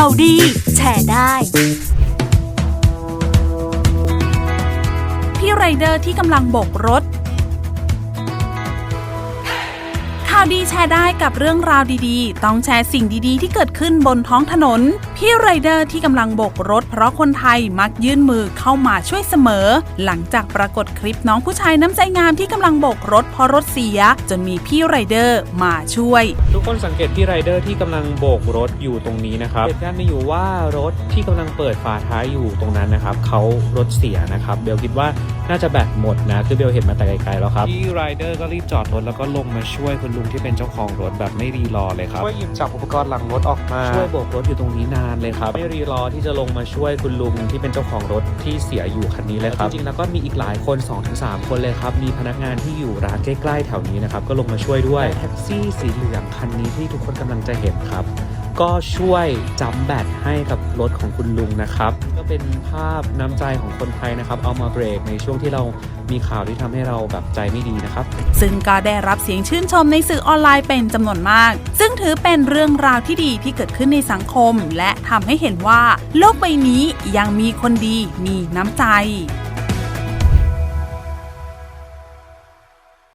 ข่าวดี แชร์ได้ พี่ไรเดอร์ที่กำลังโบกรถาวดีแชร์ได้กับเรื่องราวดีๆ ต้องแชร์สิ่งดีๆ ที่เกิดขึ้นบนท้องถนน พี่ไรเดอร์ที่กำลังโบกรถ เพราะคนไทยมักยื่นมือเข้ามาช่วยเสมอ หลังจากปรากฏคลิปน้องผู้ชายน้ำใจงามที่กำลังโบกรถเพราะรถเสีย จนมีพี่ไรเดอร์มาช่วย ทุกคนสังเกตพี่ไรเดอร์ที่กำลังโบกรถอยู่ตรงนี้นะครับเหตุการณ์มีอยู่ว่ารถที่กำลังเปิดฝาท้ายอยู่ตรงนั้นนะครับเขารถเสียนะครับเบลคิดว่า น่าจะแบตหมดนะ คือเบลเห็นมาแต่ไกลๆแล้วครับ พี่ไรเดอร์ก็รีบจอดรถแล้วก็ลงมาช่วยคุณลุงที่เป็นเจ้าของรถแบบไม่รีรอเลยครับช่วยหยิบจับอุปกรณ์หลังรถออกมา ช่วยโบกรถอยู่ตรงนี้นานเลยครับ ไม่รีรอที่จะลงมาช่วยคุณลุงที่เป็นเจ้าของรถที่เสียอยู่คันนี้เลยครับ จริงๆแล้วก็มีอีกหลายคน 2-3 คนเลยครับ มีพนักงานที่อยู่ร้านใกล้ๆแถวนี้นะครับ ก็ลงมาช่วยด้วย แท็กซี่สีเหลืองคันนี้ที่ทุกคนกำลังจะเห็นครับ ก็ช่วยจำแบตให้กับรถของคุณลุงนะครับ ก็เป็นภาพน้ำใจของคนไทยนะครับ เอามาเบรกในช่วงที่เรามีข่าวที่ทำให้เราแบบใจไม่ดีนะครับ ซึ่งก็ได้รับเสียงชื่นชมในสื่อออนไลน์เป็นจำนวนมาก ซึ่งถือเป็นเรื่องราวที่ดีที่เกิดขึ้นในสังคม และทำให้เห็นว่า โลกใบนี้ยังมีคนดีมีน้ำใจ